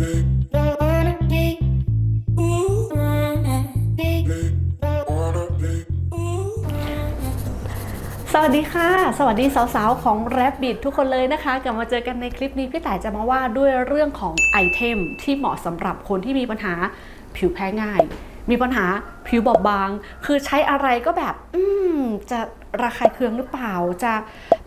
สวัสดีค่ะ สวัสดีสาวๆ ของ Rabbit ทุกคนเลยนะคะ กลับมาเจอกันในคลิปนี้พี่ต่ายจะมาว่าด้วยเรื่องของไอเทมที่เหมาะสำหรับคนที่มีปัญหาผิวแพ้ง่าย มีปัญหาผิวบอบบาง คือใช้อะไรก็แบบ อืมจะระคายเคืองหรือเปล่าจะ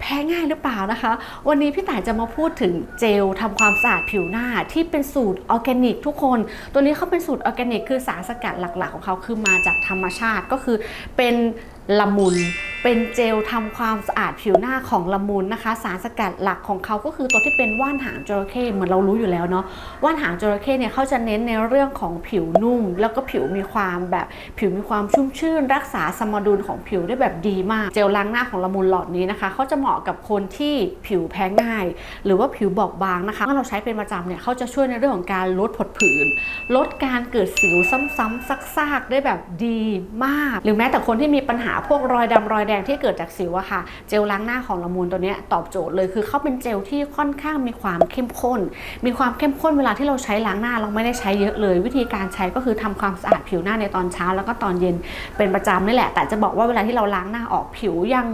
แพ้ง่ายหรือเปล่านะคะ วันนี้พี่ต่ายจะมาพูดถึงเจลทำความสะอาดผิวหน้าที่เป็นสูตรออร์แกนิกทุกคน ตัวนี้เขาเป็นสูตรออร์แกนิกคือสารสกัดหลักๆ ของเขาคือมาจากธรรมชาติก็คือเป็นละมุน เป็นเจลทำความสะอาดผิวหน้าของละมุนนะคะ สารสกัดหลักของเขาก็คือตัวที่เป็นว่านหางจระเข้เหมือนเรารู้อยู่แล้วเนาะว่านหางจระเข้เนี่ยเขาจะเน้นในเรื่องของผิวนุ่ม แล้วก็ผิวมีความแบบผิวมีความชุ่มชื่น รักษาสมดุลของผิวได้แบบดีมาก เจลล้างหน้าของละมุนหลอดนี้นะคะเขาจะเหมาะกับคนที่ผิวแพ้ง่าย หรือว่าผิวบอบบางนะคะเมื่อเราใช้เป็นประจำเนี่ยเขาจะช่วยในเรื่องของการลดผดผื่นลดการเกิดสิวซ้ำๆซักๆได้แบบดีมาก หรือแม้แต่คนที่มีปัญหาพวกรอยดำรอยแดงดงที่เกิดจากสิวอะค่ะ เจลล้างหน้าของละมูนตัวนี้ตอบโจทย์เลยคือเขาเป็นเจลที่ค่อนข้างมีความเข้มข้น มีความเข้มข้นเวลาที่เราใช้ล้างหน้าเราไม่ได้ใช้เยอะเลย วิธีการใช้ก็คือทำความสะอาดผิวหน้าในตอนเช้า แล้วก็ตอนเย็นเป็นประจำนี่แหละ แต่จะบอกว่าเวลาที่เราล้างหน้าออกผิวยัง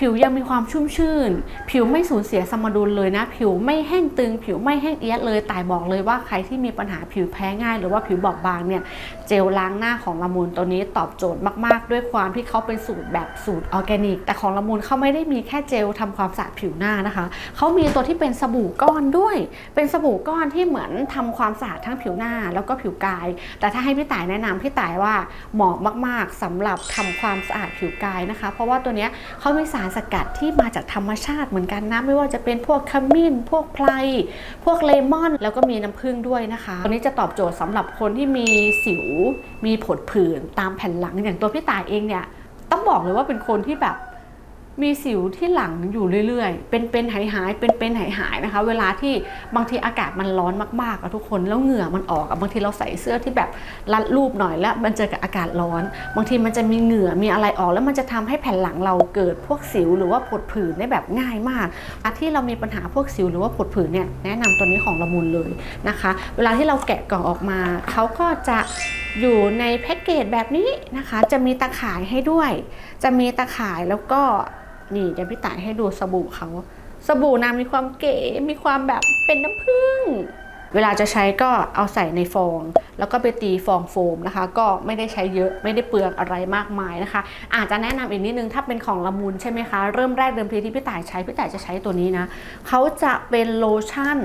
ผิวยังมีความชุ่มชื่น ผิวไม่สูญเสียสมดุลเลยนะ ผิวไม่แห้งตึง ผิวไม่แห้งเอียดเลยแต่บอกเลยว่าใครที่มีปัญหาผิวแพ้ง่าย หรือว่าผิวบอบบางเนี่ยเจลล้างหน้าของละมุนตัวนี้ตอบโจทย์มากๆ ด้วยความที่เขาเป็นสูตรแบบสูตรออร์แกนิก แต่ของละมุนเขาไม่ได้มีแค่เจลทำความสะอาดผิวหน้านะคะเขามีตัวที่เป็นสบู่ก้อนด้วย เป็นสบู่ก้อนที่เหมือนทำความสะอาดทั้งผิวหน้าแล้วก็ผิวกาย แต่ถ้าให้พี่ต่ายแนะนำพี่ต่ายว่าเหมาะมากๆสำหรับทำความสะอาดผิวกายนะคะ เพราะว่าตัวเนี้ยเขามีสารสกัดที่มาจากธรรมชาติเหมือนกันนะไม่ว่าจะเป็นพวกขมิ้น พวกไพรพวกเลมอน แล้วก็มีน้ำผึ้งด้วยนะคะตัวนี้จะตอบโจทย์สำหรับคนที่มีสิว มีผดผื่นตามแผ่นหลังอย่างตัวพี่ตายเองเนี่ยต้องบอกเลยว่าเป็นคนที่แบบ มีสิวที่หลังอยู่เรื่อยๆ เป็นเป็นหายหายเป็นเป็นหายหายนะคะ เวลาที่บางทีอากาศมันร้อนมากๆอะทุกคนแล้วเหงื่อมันออกอะบางทีเราใส่เสื้อที่แบบรัดรูปหน่อยแล้วมันเจอกับอากาศร้อน บางทีมันจะมีเหงื่อมีอะไรออก แล้วมันจะทำให้แผ่นหลังเราเกิดพวกสิวหรือว่าผดผื่นได้แบบง่ายมากอาที่เรามีปัญหาพวกสิวหรือว่าผดผื่นเนี่ยแนะนำตัวนี้ของละมุนเลยนะคะ เวลาที่เราแกะกล่องออกมาเขาก็จะอยู่ในแพ็กเกจแบบนี้นะคะ จะมีตะข่ายให้ด้วย จะมีตะข่ายแล้วก็ นี่เดี๋ยวพี่ต่ายให้ดูสบู่เขาสบู่นางมีความเก๋มีความแบบเป็นน้ำผึ้ง เวลาจะใช้ก็เอาใส่ในฟอง แล้วก็ไปตีฟองโฟมนะคะ ก็ไม่ได้ใช้เยอะไม่ได้เปลืองอะไรมากมายนะคะ อาจจะแนะนำอีกนิดนึงถ้าเป็นของละมุนใช่ไหมคะ เริ่มแรกเดิมทีที่พี่ต่ายใช้พี่ต่ายจะใช้ตัวนี้นะเขาจะเป็นโลชั่น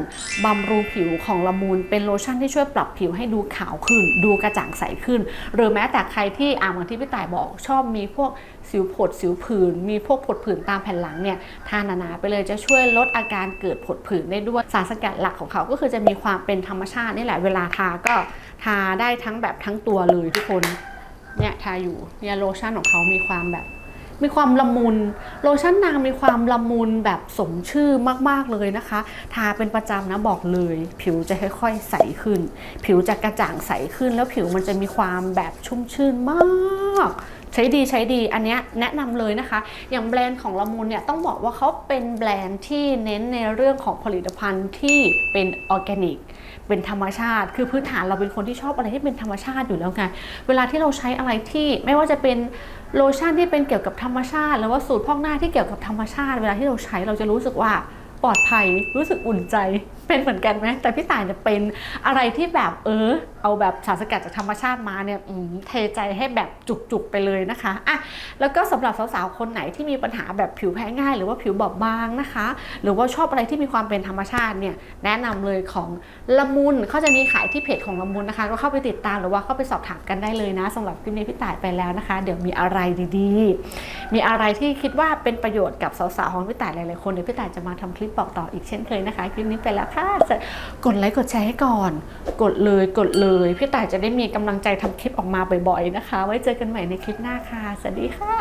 บำรุงผิวของละมุนเป็นโลชั่นที่ช่วยปรับผิวให้ดูขาวขึ้น ดูกระจ่างใสขึ้น หรือแม้แต่ใครที่อ่าเหมือนที่พี่ต่ายบอกชอบมีพวกสิวผดสิวผื่นมีพวกผดผื่นตามแผ่นหลังเนี่ยทานหนาไปเลยจะช่วยลดอาการเกิดผดผื่นได้ด้วยสารสกัดหลักของเขาก็คือจะมีความเป็นธรรมชาตินี่แหละเวลาทาก็ทาได้ทั้งแบบทั้งตัวเลยทุกคนเนี่ยทาอยู่เนี่ยโลชั่นของเขามีความแบบ มีความละมุนโลชั่นนางมีความละมุนแบบสมชื่อมากๆเลยนะคะ ทาเป็นประจำนะบอกเลย ผิวจะค่อยๆใสขึ้น ผิวจะกระจ่างใสขึ้นแล้วผิวมันจะมีความแบบชุ่มชื่นมาก ใช้ดีใช้ดีอันนี้แนะนำเลยนะคะ อย่างแบรนด์ของละมุนเนี่ยต้องบอกว่าเขาเป็นแบรนด์ที่เน้นในเรื่องของผลิตภัณฑ์ที่เป็นออร์แกนิกเป็นธรรมชาติ คือพื้นฐานเราเป็นคนที่ชอบอะไรที่เป็นธรรมชาติอยู่แล้วไง เวลาที่เราใช้อะไรที่ไม่ว่าจะเป็นโลชั่นที่เป็นเกี่ยวกับธรรมชาติหรือว่าสูตรพอกหน้าที่เกี่ยวกับธรรมชาติ เวลาที่เราใช้เราจะรู้สึกว่าปลอดภัยรู้สึกอุ่นใจ เป็นเหมือนกันไหมแต่พี่ต่ายจะเป็นอะไรที่แบบเออ เอาแบบสารสกัดจากธรรมชาติมาเนี่ยเทใจให้แบบจุกๆไปเลยนะคะอะแล้วก็สำหรับสาวๆคนไหนที่มีปัญหาแบบผิวแพ้ง่าย หรือว่าผิวบอบบางนะคะ หรือว่าชอบอะไรที่มีความเป็นธรรมชาติเนี่ยแนะนำเลยของละมุนเขาจะมีขายที่เพจของละมุนนะคะ ก็เข้าไปติดตามหรือว่าเข้าไปสอบถามกันได้เลยนะสำหรับคลิปนี้พี่ต่ายไปแล้วนะคะ เดี๋ยวมีอะไรดีๆมีอะไรที่คิดว่าเป็นประโยชน์กับสาวๆของพี่ต่ายหลายๆคนเดี๋ยวพี่ต่ายจะมาทำคลิปบอกต่ออีกเช่นเคยนะคะคลิปนี้ไปแล้วค่ะกดไลค์กดแชร์ให้ก่อน กดเลยกดเลยพี่ต่ายจะได้มีกำลังใจทำคลิปออกมาบ่อยๆนะคะ ไว้เจอกันใหม่ในคลิปหน้าค่ะสวัสดีค่ะ